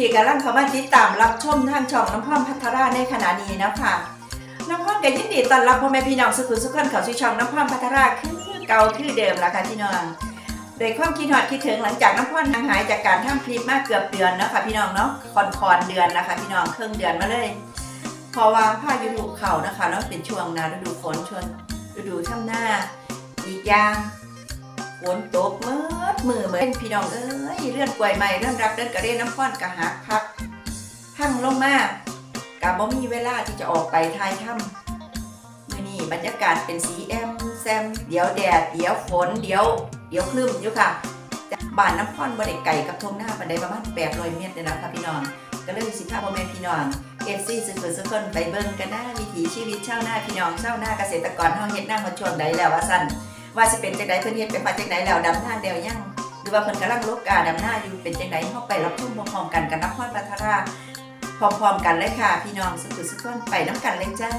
ที่กำลังเข้ามาติดตามรับชมทางช่องน้ำพรพัทราในขณะนี้นะค่ะน้ำพรก็ยินดีต้อนรับพ่อแม่พี่น้องสุขุสุขคนเขาสู่ช่องน้ำพรพัทราคือเก่าคือเดิมแล้วค่ะพี่น้องโดยความคิดฮอดคิดถึงหลังจากน้ำพรห่างหายจากการทำคลิปมากเกือบเดือนแล้วค่ะพี่น้องเนาะคอนคอนเดือนแล้วค่ะพี่น้องเครึ่องเดือนมาเลยเพราะว่าพายุถูเข่านะคะแล้วเป็นช่วงนาฤดูฝนช่วงฤดูทำหน้าอีกอย่าง ฝนตกเมื่อมือเหมือนพี่น้องเอ้ยเลื่อนป่วยใหม่เรื่องรับเดินกระเด็นน้ำพ้อนกระหักพักพังลงมากกับบ่มีเวลาที่จะออกไปทายถ้ำมือนี้บรรยากาศเป็นสีแอมแซมเดี๋ยวแดด เดี๋ยวฝนเดี๋ยว เดี๋ยวคลึ้มอยู่ค่ะบ้านน้ำพ้อนบริไก่กับทงหน้าบันไดประมาณแปดร้อยเมตรเลยนะคะพี่น้องก็เลยสิพาพ่อแม่พี่น้องเอฟซีสุดสุดคนไปเบิ่งกันหน้าวิถีชีวิตชาวนาพี่น้องชาวนาเกษตรกรเฮาเฮ็ดหน้ามาช่วงใดแล้วว่าซั่น ว่าสิเป็นจังไดเพิ่นเฮ็ดเป็นมาจังไดแล้วดำหน้าแล้วยังหรือว่าเพิ่นกำลังลบกาดำหน้าอยู่เป็นจังไดเฮาไปรับชมพร้อมๆกันกับนครปัทราพร้อมๆกันเลยค่ะ พี่น้องสุดสุดคนไปน้ำกันเลยจ้า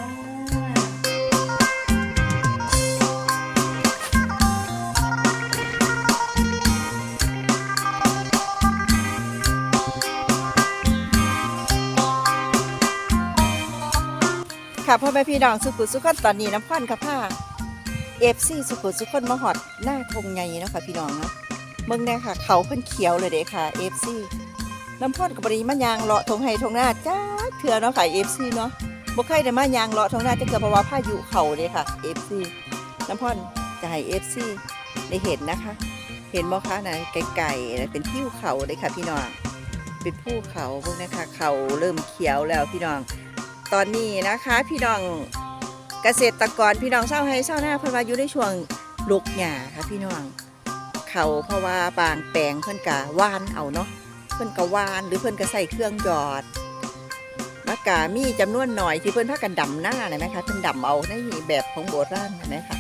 ค่ะพ่อแม่พี่น้องสุขุสุขคนตอนนี้น้ำพันค่ะผ้า เอฟซีสุขุสุขคนมหอดหน้าทงไงเนาะค่ะพี่น้องเนาะเมืองแน่ค่ะ เขาเพิ่นเขียวเลยเด้ค่ะเอฟซีน้ำพันกับบริมายางเลาะทงไห้ทงหน้าจ้าเถื่อเนาะค่ะเอฟซีเนาะบ่เคยได้มายางเลาะทงหน้าจะเกิดเพราะว่าพายุเขาเด้ค่ะเอฟซีน้ำพันจะให้เอฟซีได้เห็นนะคะ เห็นบ่คะนะไก่ๆนะเป็นทิวเขาเลยค่ะพี่น้องเป็นภูเขาพวกนี้ค่ะเขาเริ่มเขียวแล้วพี่น้อง ตอนนี้นะคะ พี่น้อง เกษตรกรพี่น้องเศร้าให้เศร้าหน้าเพิ่นว่าอยู่ในช่วงลูกหญ้าค่ะพี่น้องเขาเพราะว่าบางแปลงเพิ่นกะว่านเอาเนาะเพิ่นกะว่านหรือเพิ่นก็ใส่เครื่องหยอดมากะมีจำนวนหน่อยที่เพิ่นพากันดำหน้าเห็นไหมคะเพิ่นดำเอาในแบบของโบราณเห็นไหมคะ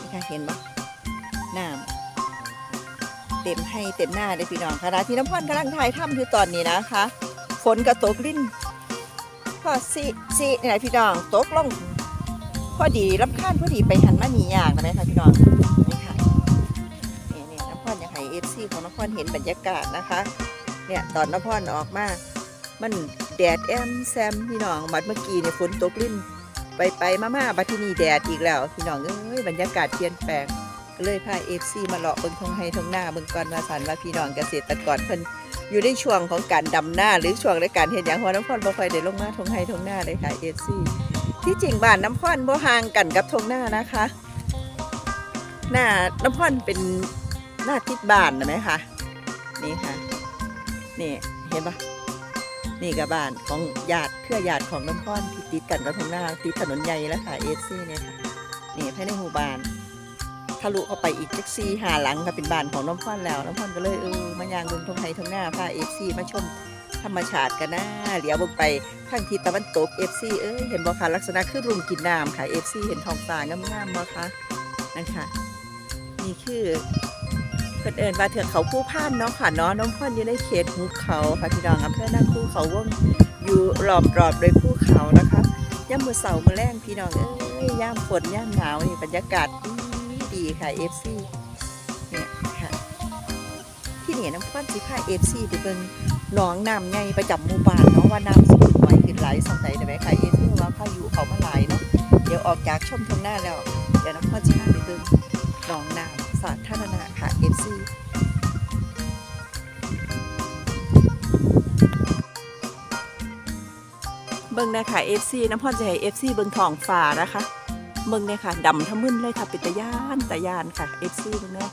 นี่ค่ะเห็นปะน้ำเต็มให้เต็มหน้าเลยพี่น้องขณะที่น้ำพ่นกำลังถ่ายทำอยู่ตอนนี้นะคะฝนกระตกลิ้นพอสิสิเนี่ยพี่น้องตกลง พอดีรับข้านพอดีไปหันมาหนีอย่างนะไหมคะพี่น้องนี่ค่ะนี่นี่น้ำพรอยากให้เอฟซีของน้ำพรเห็นบรรยากาศนะคะ เนี่ยตอนน้ำพรออกมามันแดดแอมแซมพี่น้องบัดเมื่อกี้เนี่ยฝนตกลิ้นไปไปมามาบัดที่นี่แดดอีกแล้วพี่น้องเอ้ยบรรยากาศเปลี่ยนแปลงก็เลยพาเอฟซีมาเลาะเบิ่งทงไฮทงหน้าเบิ่งก่อนมาสันว่าพี่น้องเกษตรกรเพิ่นอยู่ในช่วงของการดำหน้าหรือช่วงในการเห็นอย่างหัวน้ำพรบ่ค่อยได้ลงมาทงไฮทงหน้าเลยค่ะเอฟซี ที่จริงบ้านน้ำพรบ่ห่างกันกับทงหน้านะคะ หน้าน้ำพรเป็นหน้าติดบ้านนะไหมคะนี่ค่ะนี่เห็นปะนี่กับบ้านของญาติเครือญาติของน้ำพรที่ติดกันกับทงหน้าติดถนนใหญ่แล้วค่ะเอซีเนี่ยค่ะนี่ภายในหมู่บ้านทะลุเข้าไปอีกแท็กซี่หาหลังค่ะเป็นบ้านของน้องพ่อนแล้วน้องพ่อนก็เลยเออมายางเบิ่งทงไทยทงหน้าพาเอฟซีมาชม ธรรมชาติกันนะเหลียวงไปทางทิศตะวันตกเอฟซีเอ้ยเห็นบ่คะลักษณะคือรุมกินน้ำค่ะเอฟซีเห็นทองฟ้างามๆบ่คะนั่นค่ะนี่คือเพิ่นเอิ้นว่าเถือกเขาผู้พานเนาะค่ะเนาะน้องพ่อนอยู่ในเขตหุบเขาค่ะพี่น้องอำเภอนาคูเขาวงอยู่ล้อมรอบโดยภูเขานะคะย่ำมือเสามือแรงพี่น้องเอ้ยย่ามฝนย่ามหนาวนี่บรรยากาศดีดีค่ะเนี่ยค่ะที่ นี่น้ำพันสิพา FC ไปเบิ่งหนองน้ำใหญ่ประจำหมู่บ้านเนาะว่าน้ำสูงไหน่อยขึ้นไหลายสังใดได้ไหมค่ะ FC ว่าพายุเขามาหลายเนาะเดี๋ยวออกจากชมทางหน้าแล้วเดี๋ยวน้ำพันสิพาไปเบิ่งหนองน้ำสาธารณะค่ะ FC เบิ่งนะคะ FC น้ำพ่อจะให้ FC เบิ่งทองฟ้านะคะเบิ่งเนี่ยค่ะดำทะมึนเลยค่ะเป็นตะยานตะยานค่ะ FC เบิ่งเนี่ย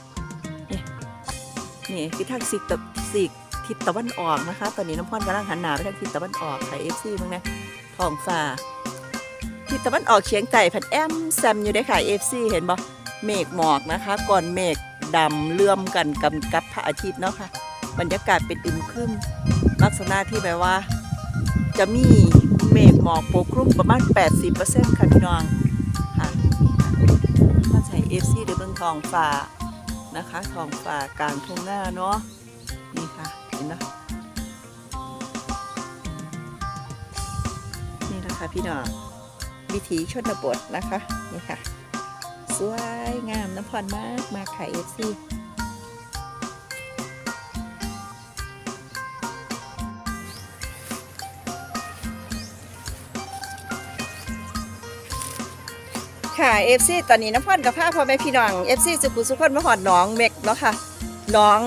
นี่คือทางสิกตะสิกทิศตะวันออกนะคะ ตอนนี้น้ำพ่อนกำลังหันหน้าไปทางทิศตะวันออกค่ะ FC เบิ่งนะท้องฟ้าทิศตะวันออกเฉียงใต้แผ่นแอมแซมอยู่ได้ค่ะ FC เห็นบ่เมฆหมอกนะคะ ก่อนเมฆดำเลื่อมกันกำกับพระอาทิตย์เนาะค่ะ บรรยากาศเป็นอึมครึมลักษณะที่แบบว่า จะมีเมฆหมอกปกคลุมประมาณ 80%ค่ะพี่น้องค่ะมาใช้ FC หรือเบื้องทองฟ้า นะคะทองฟ้ากลางทุ่งหน้าเนาะนี่ค่ะเห็นไหมนี่นะคะพี่น้องวิถีชนบทนะคะนี่ค่ะ สวยงามน้ำพรมากมากค่ะ FC ค่ะเอฟซีตอนนี้น้ำพ่อนกับผ้าพ่อแม่พี่น้องเอฟซีสุขุสุขคนมาหอดหนองเม็กเนาะค่ะหนอง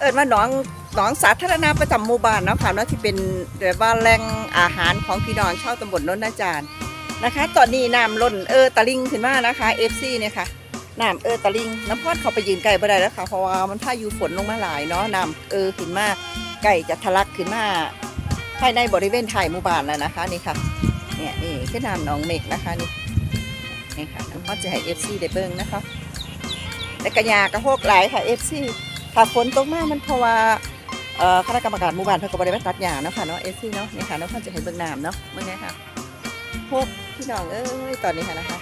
เอิญว่าหนองหนองสาธารณะประจำหมู่บ้านเนาะค่ะเนาะที่เป็นแบบว่าแหล่งอาหารของพี่น้องชาวตำบลโนนนาจารย์นะคะ ตอนนี้น้ำล้นเออตะลิงขึ้นมานะคะเอฟซีเนี่ยค่ะน้ำเออตะลิงน้ำพ่อนเขาไปยืนไก่บ่ได้แล้วค่ะเพราะว่ามันพายุฝนลงมาหลายเนาะน้ำเออขึ้นมาไก่จะทะลักขึ้นมาภายในบริเวณไทายหมู่บ้านแล้วนะคะนี่ค่ะเนี่ยนี่คือน้ำหนองเม็กนะคะนี่ นี่ค่ะน้ำก็จะให้ FC ได้เบิ่งนะคะและกระยากระโหกหลายค่ะ FC ถ้าฝนตกมากมันเพราะว่าคณะกรรมการหมู่บ้านเพิ่นก็บได้มาตัดหญ้าเนาะค่ะเนาะ FC เนาะนี่ค่ะน้องพ่อจะให้เบิ่งน้ำเนาะเบิ่งไงค่ะพวกพี่น้องเอ้ยตอนนี้ค่ะนะคะ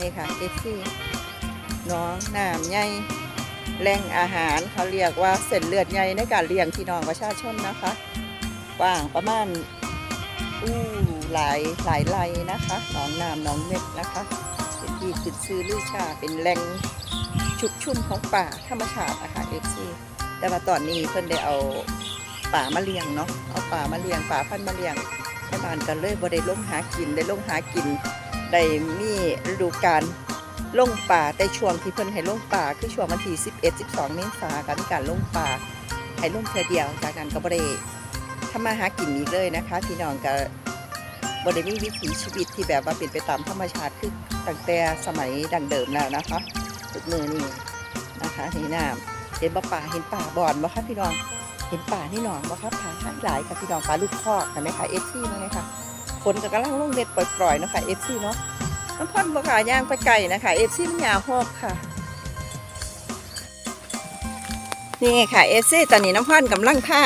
นี่ค่ะ FC น้องน้ำใหญ่แหล่งอาหารเขาเรียกว่าเส้นเลือดใหญ่ในการเลี้ยงพี่น้องประชาชนนะคะกว้างประมาณอู้ หลายหลายไรนะคะหนองน้ำหนองเม็ดนะคะเป็นที่ขึ้นซื้อลือชาเป็นแหล่งชุกชุ่มของป่าธรรมชาตินะคะเอฟซีแต่ว่าตอนนี้เพิ่นได้เอาป่ามาเลี้ยงเนาะเอาป่ามาเลี้ยงป่าพันธุ์มาเลี้ยงให้บ้านกันเลยบ่ได้ลงหากินได้ลงหากินได้มีฤดูกาลลงป่าแต่ช่วงที่เพิ่นให้ลงป่าคือช่วงวันที่11 12เมษายนการมีการลงป่าให้ลงเทื่อเดียวจากนั้นก็บ่ได้ทำมาหากินอีกเลยนะคะพี่น้องกั บบริมีวิถีชีวิตที่แบบว่าเป็นไปตามธรรมชาติคือตั้งแต่สมัยดังเดิมแล้วนะคะทุกมือนี่นะคะนี่น้ำเห็นป่าเห็นป่าบอนบ่คะพี่น้องเห็นป่านี่หนองบ่คะป่าทั้งหลายค่ะพี่น้องป่าลูกคอกเห็นไหมคะเอฟซีมั้งคะฝนก็กำลังลงเม็ดปล่อยๆนะคะเอฟซีเนาะน้ำพ่อนบ่ค่ะย่างไปไก่นะคะเอฟซีมันยาวหอกค่ะนี่ค่ะเอฟซีตอนนี้น้ำพ่อนกำลังผ้า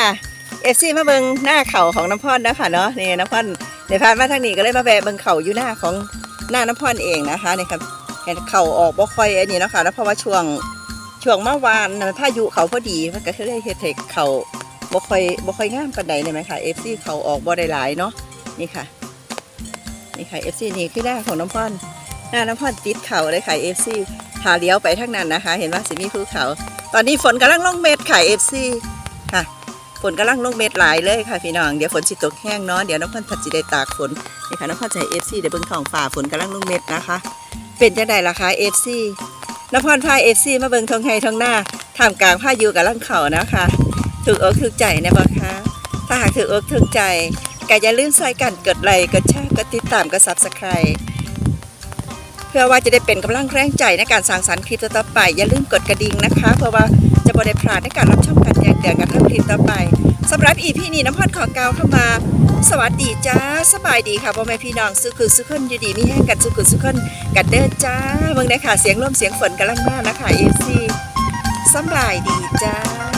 เอฟซีมาเบิงหน้าเข่าของน้ำพรนะคะเนาะนี่น้ำพร เดี๋ยวพานมาทางนี้ก็เลยมาแวะเบิงเขาอยู่หน้าของหน้าน้ำพรเองนะคะนี่ครับเห็นเขาออกบ่ค่อยอันนี้เนาะคะแล้วเพราะว่าช่วงช่วงเมื่อวานน่ะพายุเขาพอดีมันก็เลยเฮ็ดให้เขาบ่ค่อยบ่ค่อยงามปานใดเลยไหมคะเอฟซีเขาออกบ่ได้หลายเนาะนี่ค่ะนี่ค่ะเอฟซีนี่คือหน้าของน้ำพรหน้าน้ำพรติดเขาเลยค่ะเอฟซีหาเลี้ยวไปทางนั้นนะคะ เห็นว่าสิมีภูเขา ตอนนี้ฝนกำลังลงเม็ดค่ะเอฟซีค่ะ ฝนกำลังลงเม็ดหลายเลยค่ะพี่น้องเดี๋ยวฝนสิตกแห้งเนาะเดี๋ยวน้องพันธุ์ผัดสิได้ตากฝนนี่ค่ะน้องพันธุ์ใส่เอฟซีเดี๋ยวเบิ่งของฝ่าฝนกำลังลงเม็ดนะคะ เป็นจังไดล่ะคะเอฟซีน้องพันธุ์พาเอฟซีมาเบิ่งทองไห้ทองหน้าท่ามกลางพายุกับลังเขานะคะถูกอกถูกใจนะบ่คะถ้าหากถูกอกถูกใจก็อย่าลืมช่วยกันกดไลค์กดแชร์กดติดตามกดซับสไครต์เพื่อว่าจะได้เป็นกำลังแรงใจในการสร้างสรรค์คลิปต่อไป อย่าลืมกดกระดิ่งนะคะ เพื่อว่า บ่ได้พลาดในการรับชมการแจ้งเดือนกันทั้งคลิปต่อไปสำหรับอีพี่นี้น้ำพอดขอกาวเข้ามา สวัสดีจ้าสบายดีค่ะพ่อแม่พี่น้องสุขุสุขคนอยู่ดีมีแห้งกันสุขุสุขคนกันเด้อจ้าเมืองได้ค่ะเสียงร่มเสียงฝนกำลังมานะคะเอฟซีสบายดีจ้า